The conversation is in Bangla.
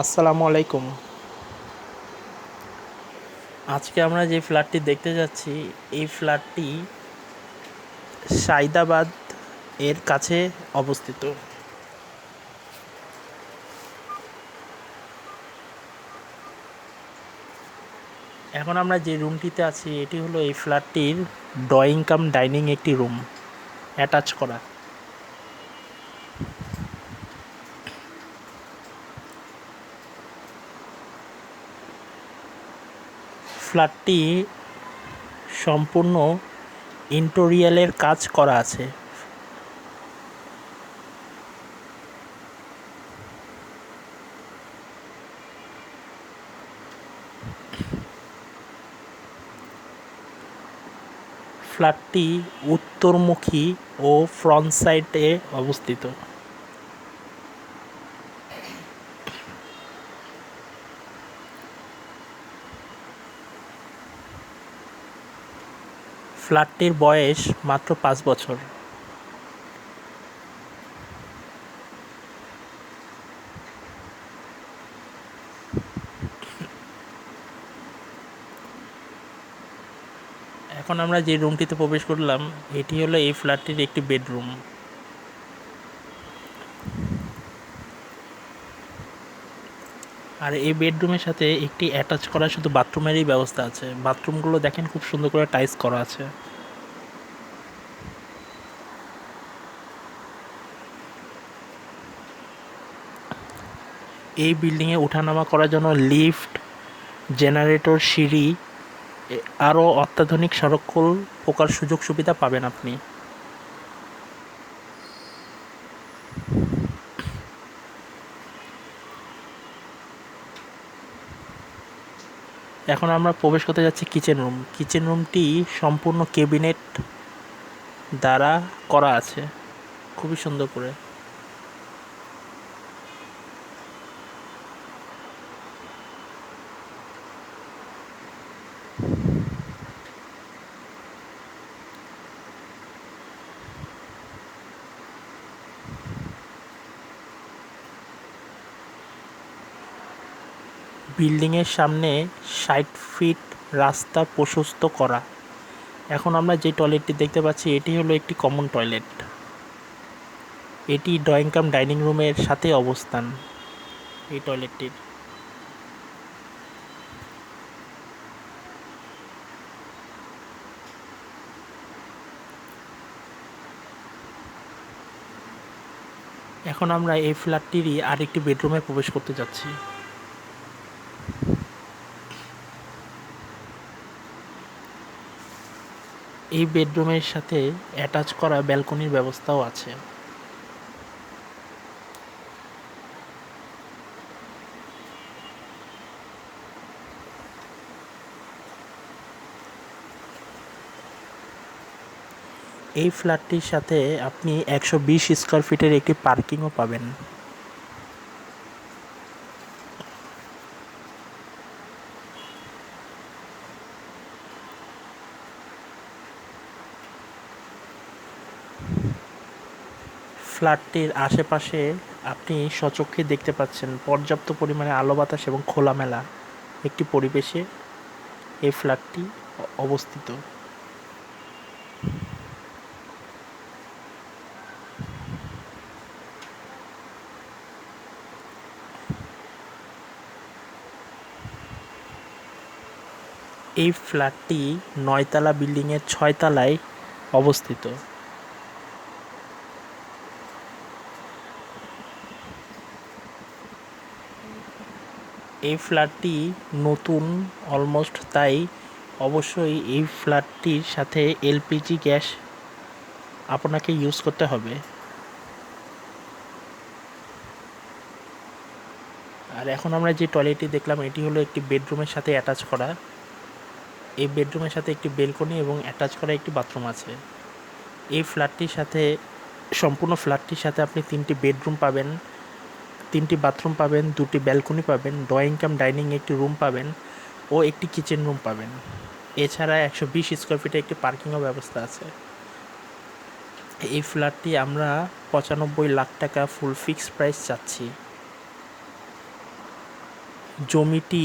আসসালামু আলাইকুম। আজকে আমরা যে ফ্ল্যাটটি দেখতে যাচ্ছি, এই ফ্ল্যাটটি সাইদাবাদ এর কাছে অবস্থিত। এখন আমরা যে রুমটিতে আছি, এটি হলো এই ফ্ল্যাটটির ড্রয়িং কাম ডাইনিং একটি রুম অ্যাটাচ করা। ফ্ল্যাটটি সম্পূর্ণ ইন্টোরিয়ালের কাজ করা আছে। ফ্ল্যাটটি উত্তরমুখী ও ফ্রন্ট সাইডে অবস্থিত। ফ্ল্যাটটির বয়স মাত্র পাঁচ বছর। এখন আমরা যে রুমটিতে প্রবেশ করলাম, এটি হলো এই ফ্ল্যাটটির একটি বেডরুম আর এই বেডরুমের সাথে একটি অ্যাটাচ করা শুধু বাথরুমেরই ব্যবস্থা আছে। বাথরুমগুলো দেখেন খুব সুন্দর করে টাইস করা আছে। এই বিল্ডিংয়ে ওঠানামা করার জন্য লিফট জেনারেটর সিঁড়ি আরও অত্যাধুনিক সড়কল প্রকার সুযোগ সুবিধা পাবেন আপনি। এখন আমরা প্রবেশ করতে যাচ্ছি কিচেন রুম কিচেন রুমটি সম্পূর্ণ কেবিনেট দ্বারা করা আছে। খুবই সুন্দর করে। বিল্ডিংয়ের সামনে ষাট ফিট রাস্তা প্রশস্ত করা। এখন আমরা যে টয়লেটটি দেখতে পাচ্ছি, এটি হলো একটি কমন টয়লেট এটি ড্রয়িং কাম ডাইনিং রুমের সাথে অবস্থান এই টয়লেটটির এখন আমরা এই ফ্ল্যাটটিরই আরেকটি বেডরুমে প্রবেশ করতে যাচ্ছি। এই বেডরুমের সাথে অ্যাটাচ করা ব্যালকনির ব্যবস্থাও আছে। এই ফ্ল্যাটটির সাথে আপনি একশো বিশ স্কোয়ার ফিটের একটি পার্কিংও পাবেন। ফ্ল্যাটটির আশেপাশে আপনি সচক্ষে দেখতে পাচ্ছেন পর্যাপ্ত পরিমাণে আলো বাতাস এবং খোলামেলা একটি পরিবেশে এই ফ্ল্যাটটি অবস্থিত। এই ফ্ল্যাটটি নয়তলা বিল্ডিংয়ের ছয়তলায় অবস্থিত। এই ফ্ল্যাটটি নতুন অলমোস্ট, তাই অবশ্যই এই ফ্ল্যাটটির সাথে এলপিজি গ্যাস আপনাকে ইউজ করতে হবে। আর এখন আমরা যে টয়লেটটি দেখলাম, এটি হলো একটি বেডরুমের সাথে অ্যাটাচ করা। এই বেডরুমের সাথে একটি বেলকনি এবং অ্যাটাচ করা একটি বাথরুম আছে। এই ফ্ল্যাটটির সাথে, সম্পূর্ণ ফ্ল্যাটটির সাথে আপনি তিনটি বেডরুম পাবেন। তিনটি বাথরুম পাবেন, দুটি ব্যালকনি পাবেন, ড্রয়িং কাম ডাইনিং, একটি রুম পাবেন ও একটি কিচেন রুম পাবেন। এছাড়া একশো বিশ স্কোয়ার ফিটে একটি পার্কিংও ব্যবস্থা আছে। এই ফ্ল্যাটটি আমরা পঁচানব্বই লাখ টাকা ফুল ফিক্স প্রাইস চাচ্ছি। জমিটি